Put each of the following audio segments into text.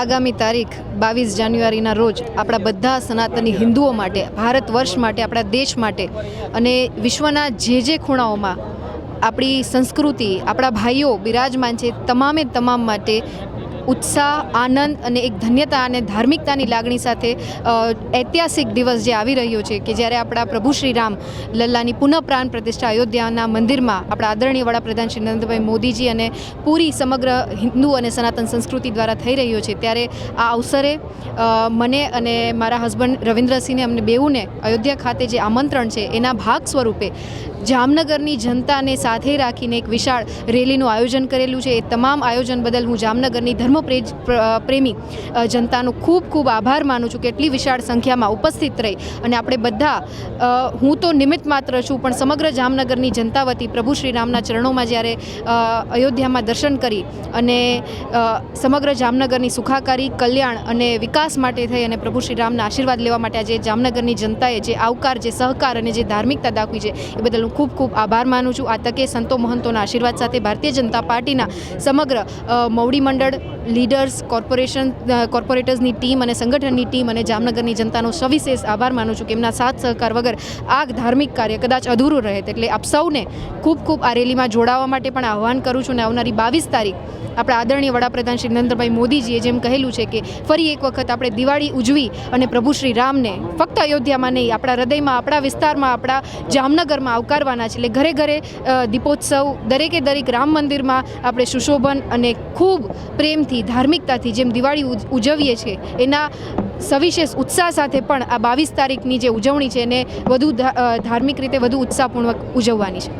આગામી તારીખ બાવીસ જાન્યુઆરીના રોજ આપણા બધા સનાતની હિન્દુઓ માટે, ભારત વર્ષ માટે, આપણા દેશ માટે અને વિશ્વના જે જે ખૂણાઓમાં આપણી સંસ્કૃતિ, આપણા ભાઈઓ બિરાજમાન છે, તમામે તમામ માટે ઉત્સાહ, આનંદ અને એક ધન્યતા અને ધાર્મિકતાની લાગણી સાથે ઐતિહાસિક દિવસ જે આવી રહ્યો છે કે જ્યારે આપણા પ્રભુ શ્રી રામ લલ્લાની પુનઃ પ્રાણ પ્રતિષ્ઠા અયોધ્યાના મંદિરમાં આપણા આદરણીય વડાપ્રધાન શ્રી નરેન્દ્રભાઈ મોદીજી અને પૂરી સમગ્ર હિન્દુ અને સનાતન સંસ્કૃતિ દ્વારા થઈ રહ્યો છે, ત્યારે આ અવસરે મને અને મારા હસબન્ડ રવિન્દ્રસિંહને અમને બેઉને અયોધ્યા ખાતે જે આમંત્રણ છે એના ભાગ સ્વરૂપે જામનગરની જનતાને સાથે રાખીને એક વિશાળ રેલીનું આયોજન કરેલું છે. એ તમામ આયોજન બદલ હું જામનગરની ધર્મ પ્રેજ- પ્રેમી. જનતાનો ખૂબ ખૂબ આભાર માનું છું કે એટલી વિશાળ સંખ્યામાં ઉપસ્થિત રહી. અને આપણે બધા હું તો નિમિત્ત માત્ર છું, પણ સમગ્ર જામનગરની જનતા વતી પ્રભુ શ્રી રામના ચરણોમાં જ્યારે અયોધ્યામાં દર્શન કરી અને સમગ્ર જામનગરની સુખાકારી, કલ્યાણ અને વિકાસ માટે થઈ અને પ્રભુ શ્રી રામના આશીર્વાદ લેવા માટે આજે જામનગરની જનતાએ જે આવકાર, જે સહકાર અને જે ધાર્મિકતા દાખવી છે, એ બદલ હું ખૂબ ખૂબ આભાર માનું છું. આ તકે સંતો મહંતોના આશીર્વાદ સાથે ભારતીય જનતા પાર્ટીના સમગ્ર મવડી મંડળ લીડર્સ, કોર્પોરેશન કોર્પોરેટર્સની ટીમ અને સંગઠનની ટીમ અને જામનગરની જનતાનો સવિશેષ આભાર માનું છું કે એમના સાથ સહકાર વગર આ ધાર્મિક કાર્ય કદાચ અધૂરું રહે. એટલે આપ સૌને ખૂબ ખૂબ આ રેલીમાં જોડાવા માટે પણ આહ્વાન કરું છું અને આવનારી બાવીસ તારીખ આપણા આદરણીય વડાપ્રધાન શ્રી નરેન્દ્રભાઈ મોદીજીએ જેમ કહેલું છે કે ફરી એક વખત આપણે દિવાળી ઉજવી અને પ્રભુ શ્રી રામને ફક્ત અયોધ્યામાં નહીં, આપણા હૃદયમાં, આપણા વિસ્તારમાં, આપણા જામનગરમાં આવકારવાના છે. એટલે ઘરે ઘરે દીપોત્સવ દરેકે દરેક રામ મંદિરમાં આપણે સુશોભન અને ખૂબ પ્રેમથી ધાર્મિકતાથી જેમ દિવાળી ઉજવીએ છીએ, એના સવિશેષ ઉત્સાહ સાથે પણ આ બાવીસ તારીખની જે ઉજવણી છે એને વધુ ધાર્મિક રીતે વધુ ઉત્સાહપૂર્વક ઉજવવાની છે.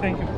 Thank you